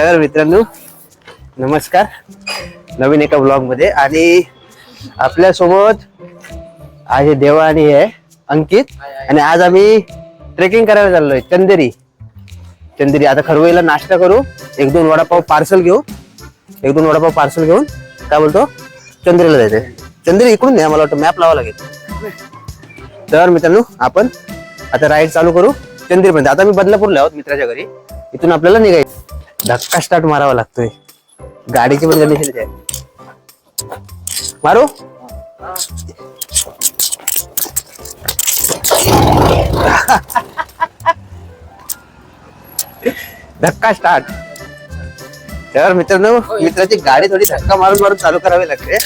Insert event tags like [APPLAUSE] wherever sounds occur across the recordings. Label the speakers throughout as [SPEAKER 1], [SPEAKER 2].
[SPEAKER 1] तर मित्रांनो. नमस्कार. नवीन एका ब्लॉगमध्ये. आणि आपल्यासोबत आज हे देवा आणि हे आहे, अंकित. आणि आज आम्ही ट्रेकिंग करायला चाललोय. चंदेरी. चंदेरी. आता खरवईला नाश्ता करू. एक दोन वडापाव पार्सल घेऊ. एक दोन वडापाव पार्सल घेऊन. काय बोलतो? चंदेरीला जायचंय. चंदेरी इकडून नाही मला वाटतं मॅप लावा लागेल. तर मित्रांनो आपण आता राईड चालू करू. चंद्रीपर्यंत. आता मी बदलापूरला आहोत मित्राच्या घरी. इथून आपल्याला निघायचं. धक्का स्टार्ट मारावा लागतोय. गाडीची पण कंडिशन आहे मारू? धक्का स्टार्ट तर मित्रांनो मित्राची गाडी थोडी धक्का मारून मारून चालू करावी लागते.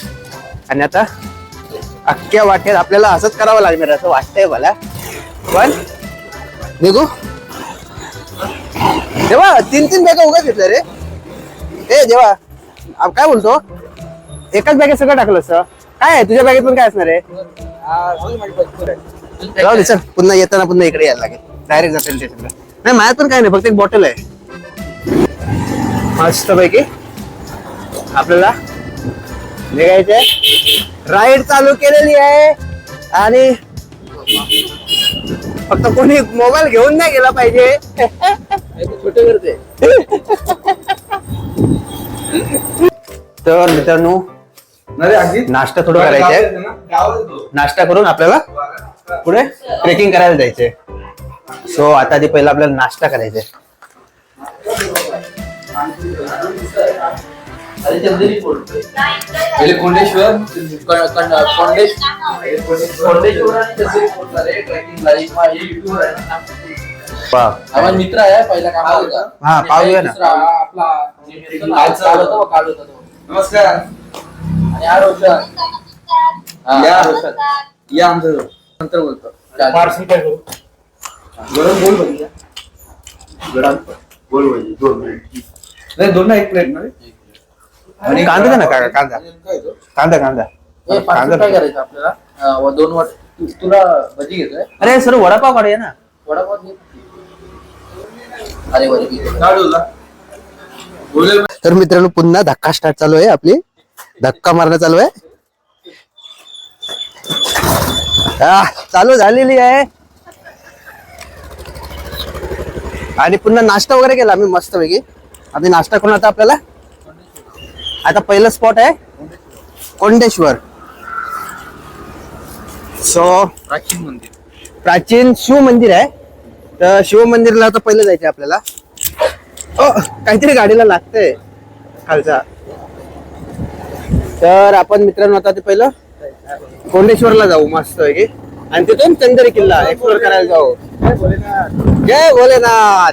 [SPEAKER 1] आणि आता अख्ख्या वाटेत आपल्याला असंच करावं लागणार असं वाटतंय मला. पण निघू. देवा तीन तीन बॅगा उगाच घेतल्या रे. ए देवा आप काय बोलतो? एकाच बॅगेत सगळं टाकलं असं काय आहे? तुझ्या बॅगेत पण काय असणार आहे? सर दे पुन्हा येताना पुन्हा इकडे यायला लागेल. डायरेक्ट जाता नाही माझ्यात पण काय नाही फक्त एक बॉटल आहे. मस्त पैकी आपल्याला निघायचंय. राईड चालू केलेली आहे. आणि फक्त कोणी मोबाईल घेऊन नाही गेला पाहिजे.
[SPEAKER 2] छोटे करते
[SPEAKER 1] तर मित्रांनो नाश्ता थोडं करायचंय नाश्ता करून आपल्याला पुढे ट्रेकिंग करायला जायचंय. सो आता आधी पहिला आपल्याला नाश्ता करायचंय.
[SPEAKER 2] अरे चंदेरी बोलतोय पहिले कोंडेश्वर क- क- कोंडेश कोंडेश्वर आणि चंदेरी बोलतात रे ट्रेकिंगला एक मा- हे युट्यूबर आहे आम्हाला मित्र आहे पहिला कामाला होता.
[SPEAKER 1] हा, पाहूया ना.
[SPEAKER 2] आपला काल काल होता व काल होता तो
[SPEAKER 3] नमस्कार.
[SPEAKER 2] आणि हा रोशन
[SPEAKER 3] या.
[SPEAKER 2] रोशन
[SPEAKER 3] या आमचं
[SPEAKER 2] नंतर बोलतो.
[SPEAKER 3] पार्सल काय करू गरम बोल गरम बोल दोन मिनिट. नाही दोन ना एक प्लेट ना?
[SPEAKER 1] आणि कांदा दे ना काका कांदा
[SPEAKER 2] काय तो?
[SPEAKER 1] कांदा कांदा.
[SPEAKER 2] हे पार्सल काय करायचं आपल्याला? अं, व दोन वाट तु- तुला भजी घेतोय?
[SPEAKER 1] अरे सर वडापाव काढूया ना.
[SPEAKER 2] वडापाव घे अरे भजी घे.
[SPEAKER 3] काय बोलला? बोलेल
[SPEAKER 1] तर मित्रांनो पुन्हा धक्का स्टार्ट चालू आहे आपली. धक्का मारणं चालू आहे. चालू झालेली आहे. आणि पुन्हा नाश्ता वगैरे केला आम्ही मस्त पैकी आम्ही नाश्ता करून आता आपल्याला आता पहिलं स्पॉट आहे कोंडेश्वर. सो
[SPEAKER 3] प्राचीन मंदिर.
[SPEAKER 1] प्राचीन शिव मंदिर आहे. तर शिव मंदिरला आता पहिलं जायचं आपल्याला. ओ काहीतरी गाडीला लागतंय खालचा. तर आपण मित्रांनो आता ते पहिलं कोंडेश्वरला जाऊ मस्त पैकी आणि तिथून चंदरी किल्ला एक्सप्लोर करायला जाऊ. जय भोलेनाथ.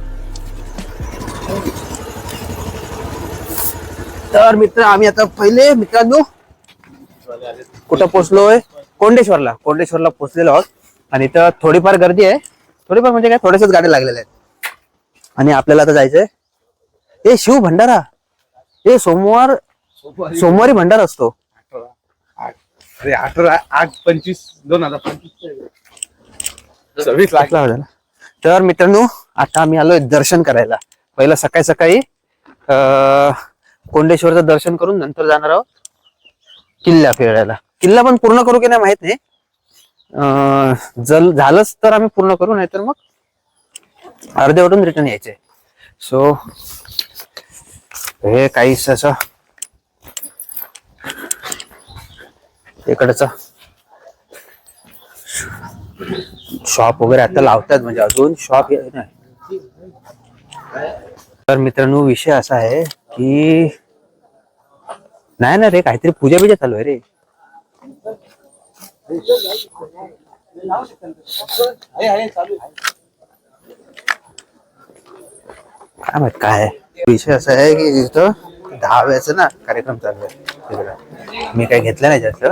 [SPEAKER 1] तर मित्र आम्ही आता पहिले मित्रांनो कुठं पोहोचलोय कोंडेश्वरला. कोंडेश्वरला पोहोचलेलो आहोत. आणि इथं थोडीफार गर्दी आहे. थोडीफार म्हणजे काय? थोड्याशाच गाड्या लागलेल्या आहेत. आणि आपल्याला आता जायचंय. ए शिव भंडारा. ए सोमवार सोमवारी. भंडारा असतो.
[SPEAKER 3] अठरा आठ. पंचवीस दोन हजार पंचवीस सव्वीस लाख
[SPEAKER 1] लाख झाला तर मित्रांनो आता आम्ही आलोय दर्शन करायला. पहिलं सकाळी सकाळी अं, कोंडेश्वरचं दर्शन करून नंतर जाणार आहोत किल्ला फिरायला. किल्ला पण पूर्ण करू की नाही माहीत नाही. जल झालंच तर आम्ही पूर्ण करू नाहीतर मग अर्धे वाटून रिटर्न यायचे. सो हे काही असं इकडचं शॉप वगैरे आता लावतात म्हणजे अजून शॉप नाही. तर मित्रांनो विषय असा आहे की नाही ना रे काहीतरी पूजा बिजा चालू आहे रे. काय माहीत काय. विषय असा आहे की इथं दहाव्याचा ना कार्यक्रम चालू आहे. तिकडं मी काही घेतलं नाही जास्त.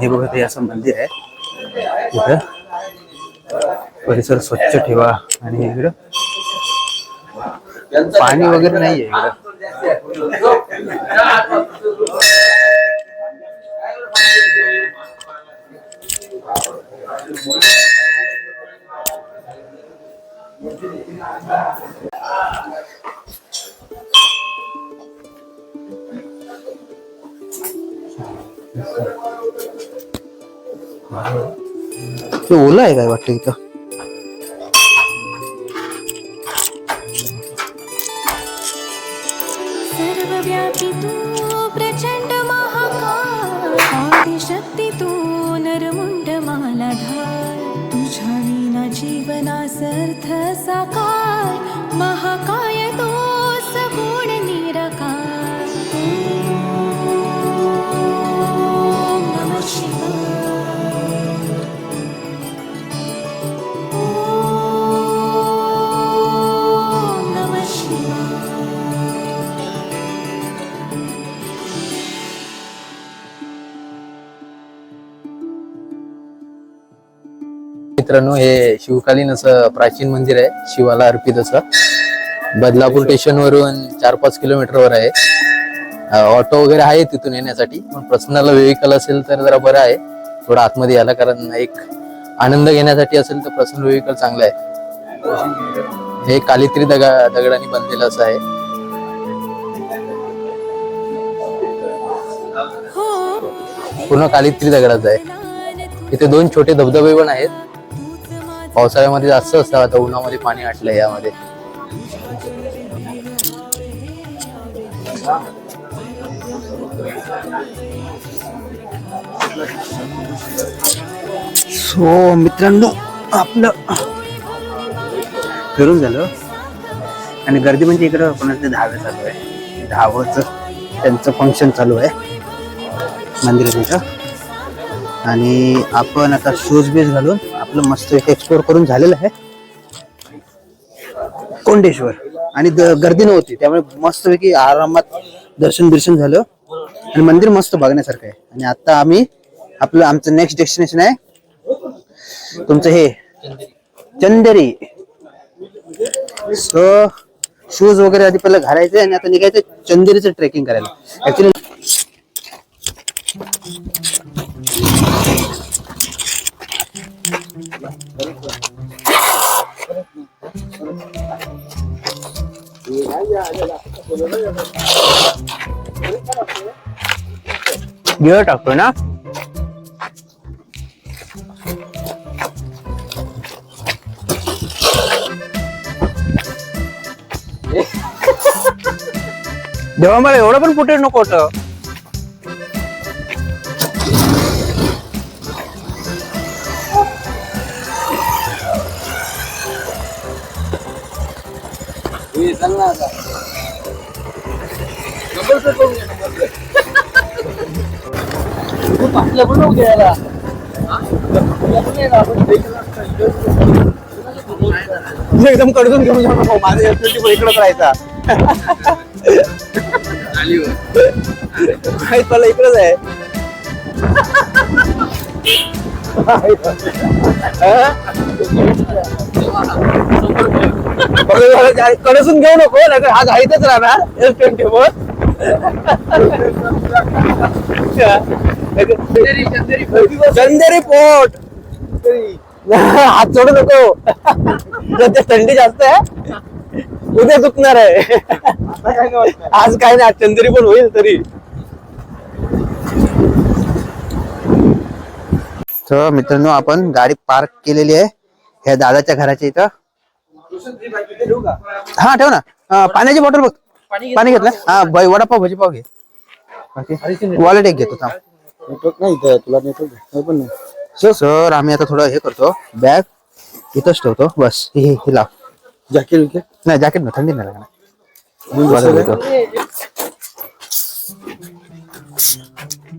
[SPEAKER 1] हे बघत असं मंदिर आहे. तिथं परिसर स्वच्छ ठेवा आणि इकडं पाणी वगैरे नाहीये इकडं. ते ओलं आहे काय वाटतं इथं
[SPEAKER 2] मित्रांनो हे शिवकालीन असं प्राचीन मंदिर आहे शिवाला अर्पित असं. बदलापूर स्टेशन वरून चार पाच किलोमीटरवर आहे. ऑटो वगैरे आहे तिथून येण्यासाठी पण पर्सनल व्हेकल असेल तर जरा बरं आहे. थोडं आतमध्ये यायला कारण एक आनंद घेण्यासाठी असेल तर पर्सनल व्हेकल चांगलं आहे. हे कालित्री दगा दगडाने बनलेलं असं आहे. पूर्ण कालित्री दगडाचं आहे. इथे दोन छोटे धबधबे पण आहेत. पावसाळ्यामध्ये जास्त असतं आता उन्हामध्ये पाणी आटलं यामध्ये.
[SPEAKER 1] सो मित्रांनो आपलं फिरून झालं. आणि गर्दी म्हणजे इकडं कोणाचं धावं चालू आहे. धावचं त्यांचं फंक्शन चालू आहे. मंदिरात आणि आपण आता शूज बीज घालून आपलं मस्त एक्सप्लोर करून झालेलं आहे. कोंडेश्वर. आणि गर्दी नव्हती त्यामुळे मस्तपैकी आरामात दर्शन बिर्शन झालं. आणि मंदिर मस्त बघण्यासारखं आहे. आणि आता आम्ही आपलं आमचं नेक्स्ट डेस्टिनेशन आहे. तुमचं हे चंदेरी. सो शूज वगैरे आधी पहिला घालायचे आणि आता निघायचं चंदेरीचं ट्रेकिंग करायला. ऍक्च्युली गिअर टाकतो ना. जेव्हा मला एवढं पण फुटेज नको होतं. एकदम कडून घेऊन जाऊ नको माझा एफटी राहायचा. माहीत मला इकडंच आहे. कडसून घेऊ नको नाही हा घाईतच राहणार S twenty four Chanderi port [LAUGHS] हात सोडू नको. सध्या थंडी जास्त आहे उद्या दुखणार आहे. [LAUGHS] आज काय नाही आज चंदेरी पण होईल तरी. तर मित्रांनो आपण गाडी पार्क केलेली आहे. ह्या दादाच्या घराच्या इथं. हा ठेव ना. पाण्याची बॉटल बघ. पाणी घेतलं हा ब- वडापाव भजी पाव घे. वॉलेट एक घेतो थांब.
[SPEAKER 3] नेटवर्क नाही इथं तुला नेटवर्क पण नाही.
[SPEAKER 1] सर सर आम्ही आता थोडं हे करतो बॅग इथंच ठेवतो बस. हे हे- लाव.
[SPEAKER 3] जॅकेट विकेट
[SPEAKER 1] नाही जॅकेट ना थंडी नाही लागणार.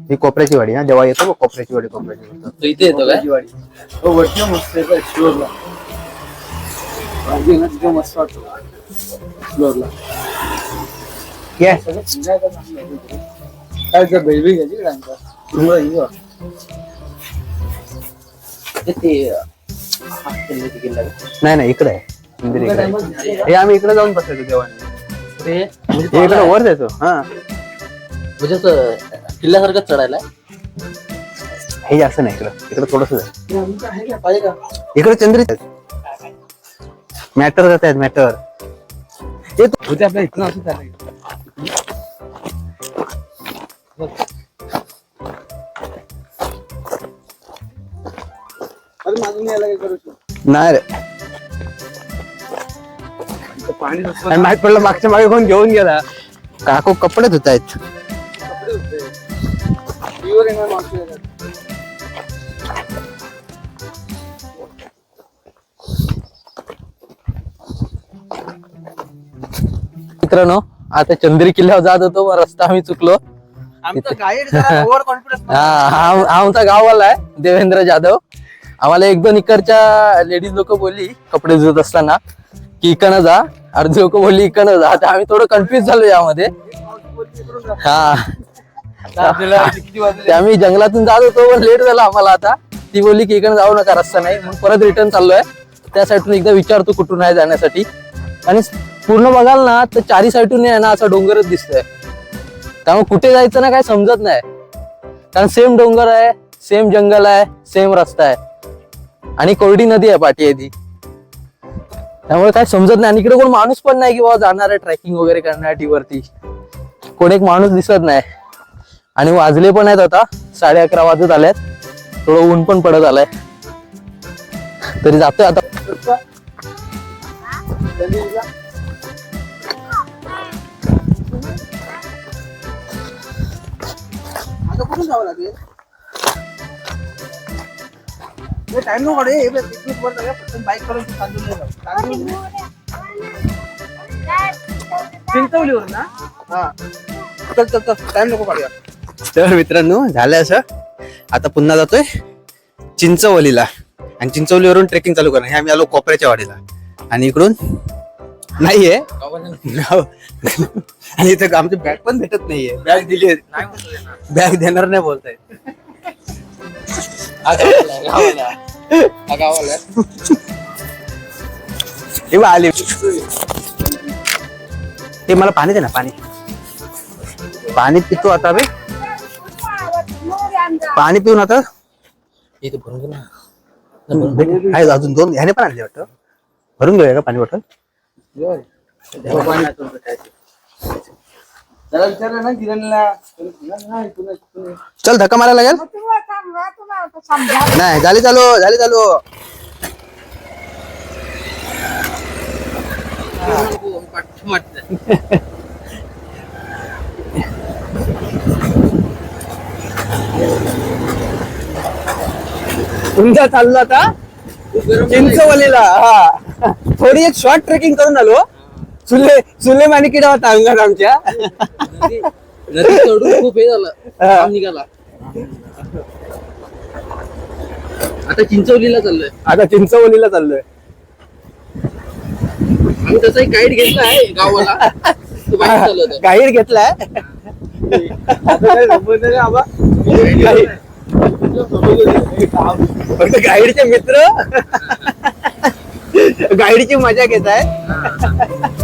[SPEAKER 1] ही कोपऱ्याची वाडी हा जेव्हा येतो कोपऱ्याची वाडी कोपऱ्याची वाडी.
[SPEAKER 2] तो इथे येतो काय?
[SPEAKER 3] वरती मस्त आहे एक्सप्लोरला बाकी आहे ना तिथे मस्त वाटतो. फ्लोअरला
[SPEAKER 1] ये
[SPEAKER 3] काय बेबी घ्यायची ही.
[SPEAKER 1] नाही नाही इकडे. हे आम्ही इकडे जाऊन बसायचो देवाने हे इकडे वर जायचो हा
[SPEAKER 2] म्हणजे किल्ल्यासारखं चढायला
[SPEAKER 1] हे जास्त नाही इकडं इकडे थोडस इकडे चंद्रित मॅटर करत आहेत मॅटर हे तू-
[SPEAKER 3] होते आपल्या इथं
[SPEAKER 1] नाही रे. आणि माहीत पडलं मागच्या मागे कोण घेऊन गेला. काकू कपडे धुत आहेत.
[SPEAKER 2] मित्रांनो आता चंद्री किल्ल्यावर जात होतो रस्ता आम्ही चुकलो.
[SPEAKER 3] आमचं [LAUGHS]
[SPEAKER 2] गाववाला आहे देवेंद्र जाधव. आम्हाला एक दोन इकडच्या लेडीज लोक बोलली कपडे धुत असताना की इकडनं जा अर्धी लोक बोलली इकडनं जा. आता आम्ही थोडं कन्फ्युज झालो यामध्ये. हा. आम्ही जंगलातून जात होतो पण लेट झाला आम्हाला आता. ती बोलली की इकडे जाऊ नका रस्ता नाही. मग परत रिटर्न चाललोय. त्या साईडून एकदा विचारतो कुठून आहे जाण्यासाठी. आणि पूर्ण बघाल ना तर चारी साईडून आहे ना असा डोंगरच दिसतोय. त्यामुळे कुठे जायचं ना काय समजत नाही. कारण सेम डोंगर आहे सेम जंगल आहे सेम रस्ता आहे. आणि कोरडी नदी आहे पाठी आहे ती त्यामुळे काय समजत नाही. आणि इकडे कोण माणूस पण नाही की बाबा जाणार आहे ट्रेकिंग वगैरे करण्यासाठी वरती. कोण एक माणूस दिसत नाही. आणि वाजले पण आहेत आता. साडे अकरा वाजत आल्यात थोडं ऊन पण पडत आलंय. तरी जातोय आता.
[SPEAKER 3] आता कुठून जावं लागेल? टाइम नको रे हे पिकनिक वर जाऊया फक्त बाईक करून तांदूळ जाऊ. तांदूळ चिंचवलीवर ना? हा. चल चल चल टाइम नको काढूया.
[SPEAKER 1] तर मित्रांनो झालं असं. आता पुन्हा जातोय चिंचवलीला. आणि चिंचवलीवरून ट्रेकिंग चालू करणार. हे आम्ही आलो कोपऱ्याच्या वाडीला. आणि इकडून नाहीये. आणि इथं आमची बॅग पण भेटत नाहीये. बॅग दिली बॅग देणार नाही बोलताय हे आली. ते मला पाणी दे ना पाणी. पाणी पितो आता बे. पाणी पिऊन आता
[SPEAKER 2] इथे भरून घे ना.
[SPEAKER 1] अजून दोन. ह्याने पण आणले वाटतं. भरून घेऊया का पाणी बॉटल? चल धक्का मारायला लागेल. नाही झाली चालू झाली चालू. तुमचा चाललो आता. चिंचवलीला हा. थोडी एक शॉर्ट ट्रेकिंग करून आलो. चुले चुले मानी किडा होता अंगात आमच्या.
[SPEAKER 2] नदी चढून खूप हे झालं. निघाला. आता चिंचवलीला चाललोय.
[SPEAKER 1] आता चिंचवलीला चाललोय.
[SPEAKER 2] आम्ही तसा एक गाईड घेतला आहे गावाला. तो बाहेर चालवतो
[SPEAKER 1] गाईड घेतलाय. फक्त गाईडचे मित्र. गाईडची मजा घेत आहे